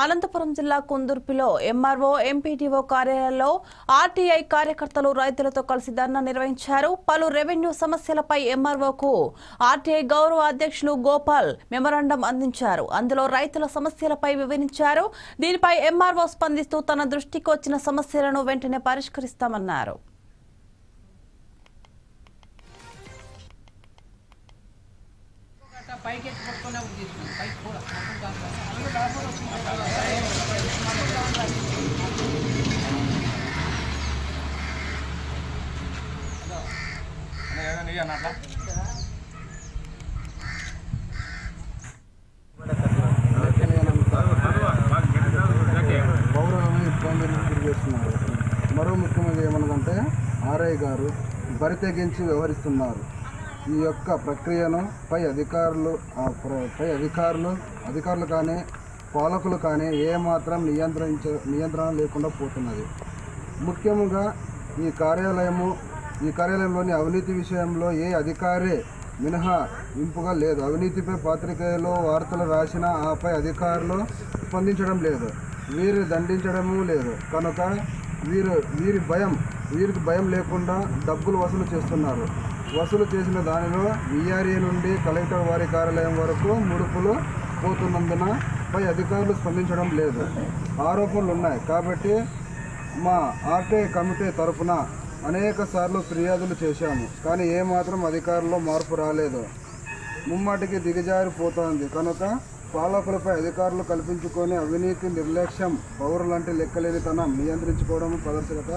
అనంతపురం జిల్లా కుందుర్పిలో MRO MPTO కార్యాలయంలో ఆర్టీఐ కార్యకర్తలు రైతులతో కలిసి ధర్నా నిర్వహించారు. పలు రెవెన్యూ సమస్యలపై ఎంఆర్ఓకు ఆర్టీఐ గౌరవ అధ్యక్షులు గోపాల్ మెమరాండం అందించారు. అందులో రైతుల సమస్యలపై వివరించారు. దీనిపై ఎంఆర్ఓ స్పందిస్తూ తన దృష్టికి వచ్చిన సమస్యలను వెంటనే పరిష్కరిస్తామన్నారు. పైకి పట్టుకునే పైకి కూడా ఇబ్బందులు గురి చేస్తున్నారు మరో ముఖ్యమైనది ఏమనదంటే ఆర్ఐ గారు బరి తెగించి వ్యవహరిస్తున్నారు. ఈ యొక్క ప్రక్రియను పై అధికారులు పై అధికారులు అధికారులు కానీ పాలకులు కానీ ఏమాత్రం నియంత్రించ నియంత్రణ లేకుండా పోతున్నది. ముఖ్యంగా ఈ కార్యాలయము ఈ కార్యాలయంలోని అవినీతి విషయంలో ఏ అధికారి మినహా ఇంపుగా లేదు. అవినీతిపై పాత్రికేయులు వార్తలు రాసిన ఆపై అధికారులు స్పందించడం లేదు. వీరు దండించడము లేదు. కనుక వీరు వీరి భయం వీరికి భయం లేకుండా డబ్బులు వసూలు చేస్తున్నారు. వసూలు చేసిన దానిలో విఆర్ఏ నుండి కలెక్టర్ వారి కార్యాలయం వరకు ముడుపులు పోతున్నందున పై అధికారులు స్పందించడం లేదు. ఆరోపణలు ఉన్నాయి. కాబట్టి మా ఆర్టీఐ కమిటీ తరపున అనేక సార్లు ఫిర్యాదులు చేశాము. కానీ ఏమాత్రం అధికారుల్లో మార్పు రాలేదు. ముమ్మాటికి దిగజారిపోతోంది. కనుక పాలకులపై అధికారులు కల్పించుకొని అవినీతి నిర్లక్ష్యం పౌరులంటే లెక్కలేనితనం నియంత్రించుకోవడం ప్రదర్శకత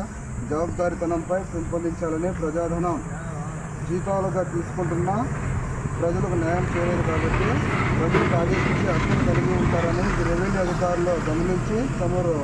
జవాబుదారితనంపై పెంపొందించాలని ప్రజాధనం జీతాలుగా తీసుకుంటున్న ప్రజలకు న్యాయం చేయలేదు కాబట్టి ప్రజలకు ఆదేశించి అర్థం కలిగి ఉంటారని రెవెన్యూ అధికారులు గమనించి తమరు